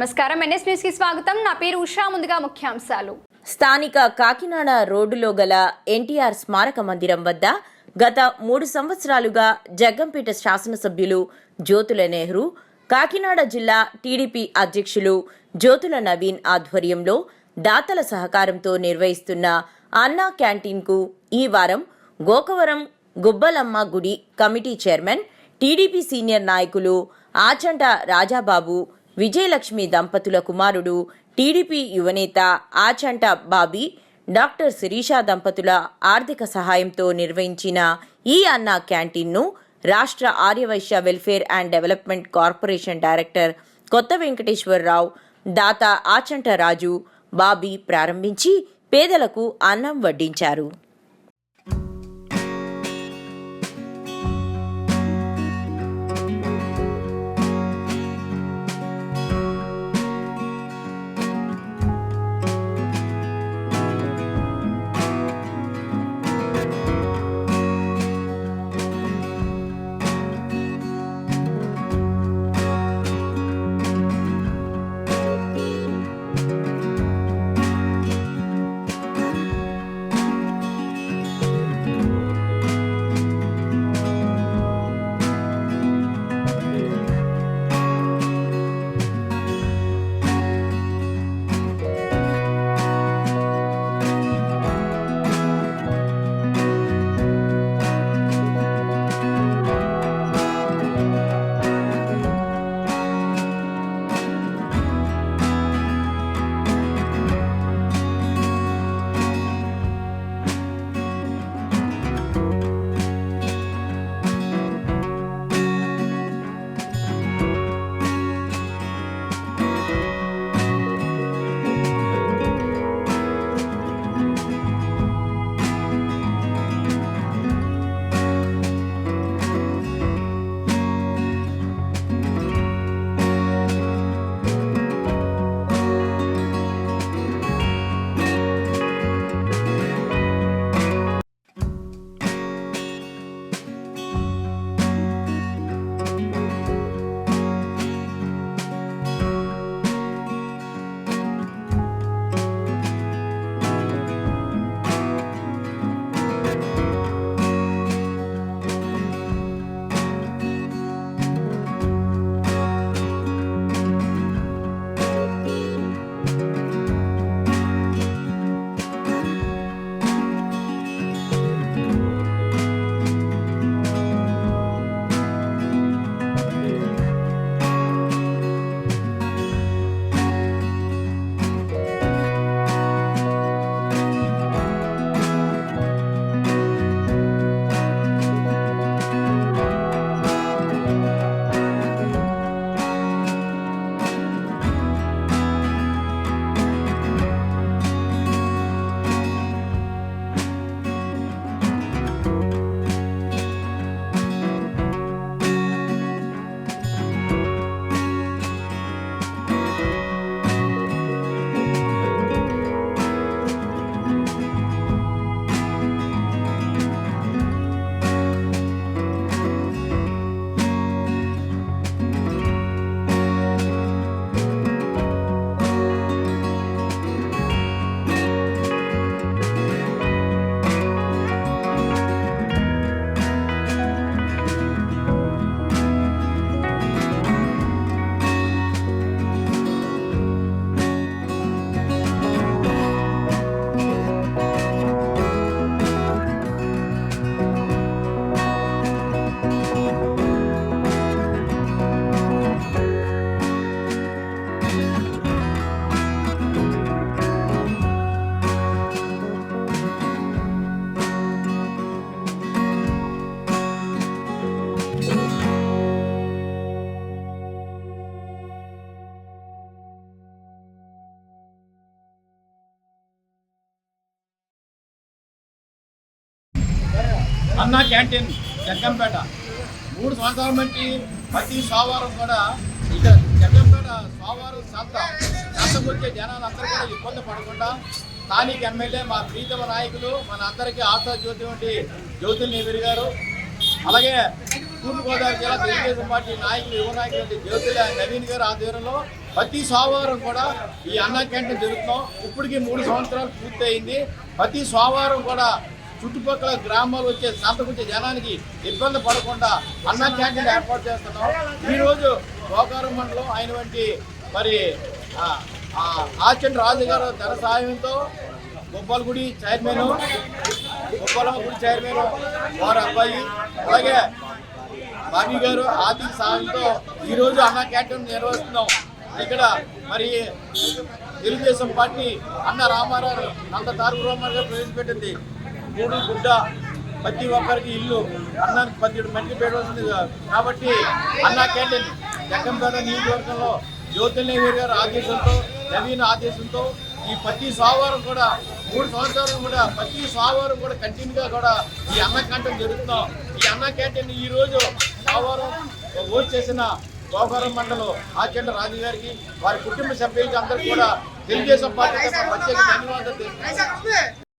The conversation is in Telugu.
నమస్కారం. ఎన్ఎస్ న్యూస్కి స్వాగతం. నా పేరు ఉషా. ముందుగా ముఖ్యాంశాలు. స్థానిక కాకినాడ రోడ్డులో గల ఎన్టీఆర్ స్మారక మందిరం వద్ద గత మూడు సంవత్సరాలుగా జగ్గంపేట శాసనసభ్యులు జ్యోతుల నెహ్రూ కాకినాడ జిల్లా టీడీపీ అధ్యక్షులు జ్యోతుల నవీన్ ఆధ్వర్యంలో దాతల సహకారంతో నిర్వహిస్తున్న అన్నా క్యాంటీన్కు ఈ వారం గోకవరం గుబ్బలమ్మ గుడి కమిటీ చైర్మన్ టీడీపీ సీనియర్ నాయకులు ఆచంట రాజాబాబు విజయలక్ష్మి దంపతుల కుమారుడు టీడీపీ యువనేత ఆచంట బాబీ డాక్టర్ శిరీష దంపతుల ఆర్థిక సహాయంతో నిర్వహించిన ఈ అన్నా క్యాంటీన్ను రాష్ట్ర Aryavaishya welfare and development corporation director Kotha Venkateswararao దాత ఆచంట రాజు బాబీ ప్రారంభించి పేదలకు అన్నం వడ్డించారు. అన్న క్యాంటీన్ జగ్గంపేట. మూడు సంవత్సరాల బట్టి ప్రతి సోమవారం కూడా ఇక్కడ జగ్గంపేట సోమవారం సంత సంతకు జనాలు అందరూ కూడా ఇబ్బంది పడకుండా స్థానిక ఎమ్మెల్యే మా ప్రీతమ నాయకులు మన అందరికీ ఆశా జ్యోతి వంటి జ్యోతి పెరిగారు గారు అలాగే తూర్పుగోదావరి జిల్లా తెలుగుదేశం పార్టీ నాయకులు యువ నాయకులు జ్యోతిల నవీన్ గారు ఆధ్వర్యంలో ప్రతి సోమవారం కూడా ఈ అన్నా క్యాంటీన్ జరుగుతున్నాం. ఇప్పటికి మూడు సంవత్సరాలు పూర్తయింది. ప్రతి సోమవారం కూడా చుట్టుపక్కల గ్రామాలు వచ్చే సంతకు జనానికి ఇబ్బంది పడకుండా అన్నా క్యాంటీన్ ఏర్పాటు చేస్తున్నాం. ఈరోజు గోకారం మండలం అయిన వంటి మరి ఆచండ్ రాజు గారు ధన సహాయంతో గొప్పలగుడి చైర్మన్ గొప్పలగుడి చైర్మన్ వారి అబ్బాయి అలాగే బాబీ గారు ఆర్థిక సహాయంతో ఈరోజు అన్న క్యాంటీన్ నిర్వహిస్తున్నాం. ఇక్కడ మరి తెలుగుదేశం పార్టీ అన్న రామారావు నంద తారక రామారావు గారు ప్రవేశపెట్టింది. మూడు గుడ్డ ప్రతి ఒక్కరికి ఇల్లు అన్నానికి పదిహేడు మందికి పెట్టవలసింది కాబట్టి అన్నా క్యాంటీన్ జగ్గంపేట నియోజకవర్గంలో జ్యోతిర్నగర్ గారి ఆదేశంతో నవీన ఆదేశంతో ఈ ప్రతి సోమవారం కూడా మూడు సంవత్సరాలు కూడా ప్రతి సోమవారం కూడా కంటిన్యూగా కూడా ఈ అన్న క్యాంటీన్ జరుగుతున్నాం ఈ అన్న క్యాంటీన్ ఈ రోజు సోమవారం ఓట్ చేసిన గోకారం మండలం ఆచండ రాజు గారికి వారి కుటుంబ సభ్యులకి అందరికీ కూడా తెలుగుదేశం పార్టీ ప్రత్యేక ధన్యవాదాలు తెలుసు